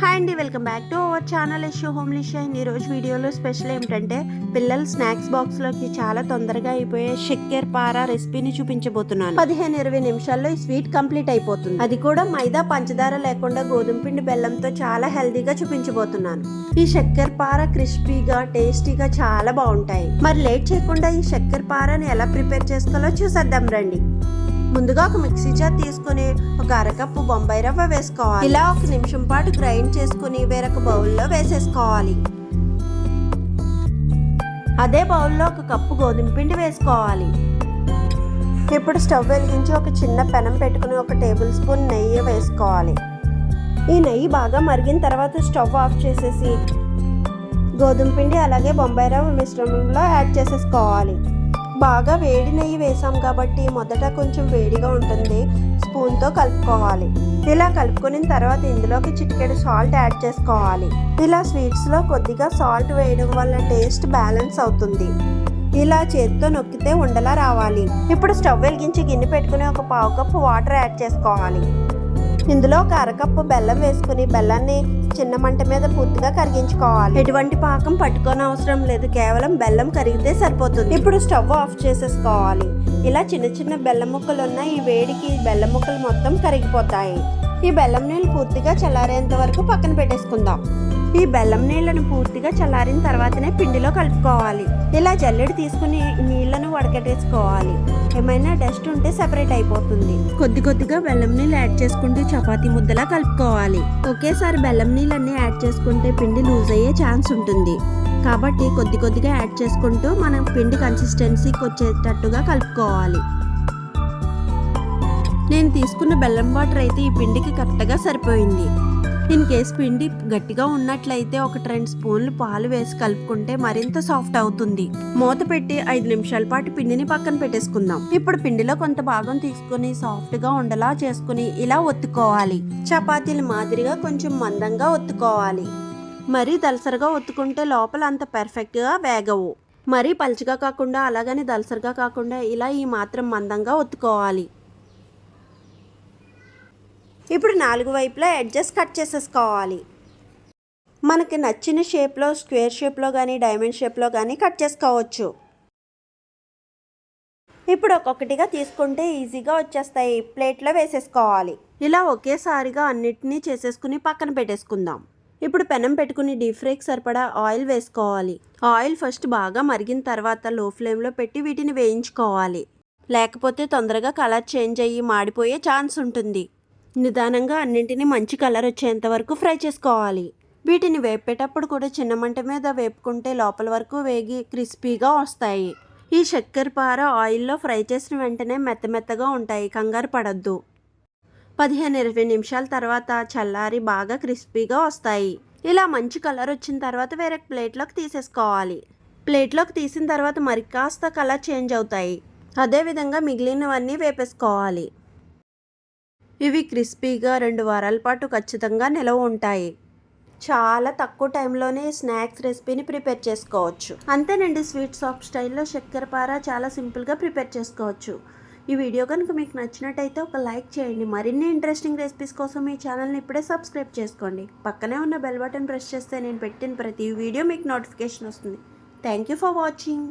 Hi అండి welcome back to our channel Ishu homely shine ఈరోజు వీడియోలో స్పెషల్ ఏమిటంటే పిల్లల స్నాక్స్ బాక్స్లోకి చాలా తొందరగా అయిపోయే షెక్కర్ పారా రెసిపీని చూపించబోతున్నాను. పదిహేను ఇరవై నిమిషాల్లో ఈ స్వీట్ కంప్లీట్ అయిపోతుంది. అది కూడా మైదా పంచదార లేకుండా గోధుమ పిండి బెల్లంతో చాలా హెల్దీగా చూపించబోతున్నాను. ఈ షెక్కర్ పార క్రిస్పీగా టేస్టీగా చాలా బాగుంటాయి. మరి లేట్ చేయకుండా ఈ షెక్కర్ పారని ఎలా ప్రిపేర్ చేసుకోవాలో చూసేద్దాం రండి. ముందుగా ఒక మిక్సీ జార్ తీసుకొని ఒక అరకప్పు బొంబాయి రవ్వ వేసుకోవాలి. ఇలా ఒక నిమిషం పాటు గ్రైండ్ చేసుకుని వేరొక బౌల్లో వేసేసుకోవాలి. అదే బౌల్లో ఒక కప్పు గోధుమ పిండి వేసుకోవాలి. ఇప్పుడు స్టవ్ వెలిగించి ఒక చిన్న పెనం పెట్టుకుని ఒక టేబుల్ స్పూన్ నెయ్యి వేసుకోవాలి. ఈ నెయ్యి బాగా మరిగిన తర్వాత స్టవ్ ఆఫ్ చేసేసి గోధుమ పిండి అలాగే బొంబాయి రవ్వ మిశ్రమంలో యాడ్ చేసేసుకోవాలి. బాగా వేడి నెయ్యి వేసాం కాబట్టి మొదట కొంచెం వేడిగా ఉంటుంది. స్పూన్తో కలుపుకోవాలి. ఇలా కలుపుకున్న తర్వాత ఇందులోకి చిటికెడు సాల్ట్ యాడ్ చేసుకోవాలి. ఇలా స్వీట్స్లో కొద్దిగా సాల్ట్ వేయడం వల్ల టేస్ట్ బ్యాలెన్స్ అవుతుంది. ఇలా చేతితో నొక్కితే ఉండలా రావాలి. ఇప్పుడు స్టవ్ వెలిగించి గిన్నె పెట్టుకుని ఒక పావు కప్పు వాటర్ యాడ్ చేసుకోవాలి. ఇందులో ఒక అరకప్పు బెల్లం వేసుకుని బెల్లాన్ని చిన్న మంట మీద పూర్తిగా కరిగించుకోవాలి. ఎటువంటి పాకం పట్టుకోని అవసరం లేదు. కేవలం బెల్లం కరిగితే సరిపోతుంది. ఇప్పుడు స్టవ్ ఆఫ్ చేసేసుకోవాలి. ఇలా చిన్న చిన్న బెల్లం ముక్కలు ఉన్న ఈ వేడికి బెల్లం ముక్కలు మొత్తం కరిగిపోతాయి. ఈ బెల్లం నీళ్ళు పూర్తిగా చల్లారేంత వరకు పక్కన పెట్టేసుకుందాం. ఈ బెల్లం నీళ్ళను పూర్తిగా చల్లారిన తర్వాతనే పిండిలో కలుపుకోవాలి. ఇలా జల్లెడు తీసుకుని నీళ్ళను వడకట్టేసుకోవాలి. ఏమైనా డస్ట్ ఉంటే సెపరేట్ అయిపోతుంది. కొద్ది కొద్దిగా బెల్లం నీళ్ళు యాడ్ చేసుకుంటూ చపాతీ ముద్దలా కలుపుకోవాలి. ఒకేసారి బెల్లం నీళ్ళన్నీ యాడ్ చేసుకుంటే పిండి లూజ్ అయ్యే ఛాన్స్ ఉంటుంది. కాబట్టి కొద్ది కొద్దిగా యాడ్ చేసుకుంటూ మనం పిండి కన్సిస్టెన్సీకి వచ్చేటట్టుగా కలుపుకోవాలి. నేను తీసుకున్న బెల్లం వాటర్ అయితే ఈ పిండికి కరెక్ట్గా సరిపోయింది. ఇన్ కేస్ పిండి గట్టిగా ఉన్నట్లయితే ఒక రెండు స్పూన్లు పాలు వేసి కలుపుకుంటే మరింత సాఫ్ట్ అవుతుంది. మూత పెట్టి ఐదు నిమిషాల పాటు పిండిని పక్కన పెట్టేసుకుందాం. ఇప్పుడు పిండిలో కొంత భాగం తీసుకుని సాఫ్ట్గా ఉండలా చేసుకుని ఇలా ఒత్తుకోవాలి. చపాతీల మాదిరిగా కొంచెం మందంగా ఒత్తుకోవాలి. మరీ దలసరిగా ఒత్తుకుంటే లోపల అంత పర్ఫెక్ట్గా వేగవు. మరీ పలుచగా కాకుండా అలాగని దలసరిగా కాకుండా ఇలా ఈ మాత్రం మందంగా ఒత్తుకోవాలి. ఇప్పుడు నాలుగు వైపులా ఎడ్జెస్ కట్ చేసేసుకోవాలి. మనకి నచ్చిన షేప్లో స్క్వేర్ షేప్లో కానీ డైమండ్ షేప్లో కానీ కట్ చేసుకోవచ్చు. ఇప్పుడు ఒక్కొక్కటిగా తీసుకుంటే ఈజీగా వచ్చేస్తాయి. ప్లేట్లో వేసేసుకోవాలి. ఇలా ఒకేసారిగా అన్నిటినీ చేసేసుకుని పక్కన పెట్టేసుకుందాం. ఇప్పుడు పెనం పెట్టుకుని డీప్ ఫ్రైకి సరిపడా ఆయిల్ వేసుకోవాలి. ఆయిల్ ఫస్ట్ బాగా మరిగిన తర్వాత లో ఫ్లేమ్లో పెట్టి వీటిని వేయించుకోవాలి. లేకపోతే తొందరగా కలర్ చేంజ్ అయ్యి మాడిపోయే ఛాన్స్ ఉంటుంది. నిదానంగా అన్నింటినీ మంచి కలర్ వచ్చేంత వరకు ఫ్రై చేసుకోవాలి. వీటిని వేపేటప్పుడు కూడా చిన్న మంట మీద వేపుకుంటే లోపల వరకు వేగి క్రిస్పీగా వస్తాయి. ఈ చక్కెర పార ఆయిల్లో ఫ్రై చేసిన వెంటనే మెత్త మెత్తగా ఉంటాయి కంగారు పడద్దు. పదిహేను ఇరవై నిమిషాల తర్వాత చల్లారి బాగా క్రిస్పీగా వస్తాయి. ఇలా మంచి కలర్ వచ్చిన తర్వాత వేరే ప్లేట్లోకి తీసేసుకోవాలి. ప్లేట్లోకి తీసిన తర్వాత మరి కాస్త కలర్ చేంజ్ అవుతాయి. అదేవిధంగా మిగిలినవన్నీ వేపేసుకోవాలి. ఇవి క్రిస్పీగా రెండు వారాల పాటు ఖచ్చితంగా నిలవ ఉంటాయి. చాలా తక్కువ టైంలోనే స్నాక్స్ రెసిపీని ప్రిపేర్ చేసుకోవచ్చు. అంతేనండి స్వీట్ సాఫ్ట్ స్టైల్లో చక్కెరపార చాలా సింపుల్గా ప్రిపేర్ చేసుకోవచ్చు. ఈ వీడియో కనుక మీకు నచ్చినట్టయితే ఒక లైక్ చేయండి. మరిన్ని ఇంట్రెస్టింగ్ రెసిపీస్ కోసం మీ ఛానల్ని ఇప్పుడే సబ్స్క్రైబ్ చేసుకోండి. పక్కనే ఉన్న బెల్ బటన్ ప్రెస్ చేస్తే నేను పెట్టిన ప్రతి వీడియో మీకు నోటిఫికేషన్ వస్తుంది. Thank you for watching.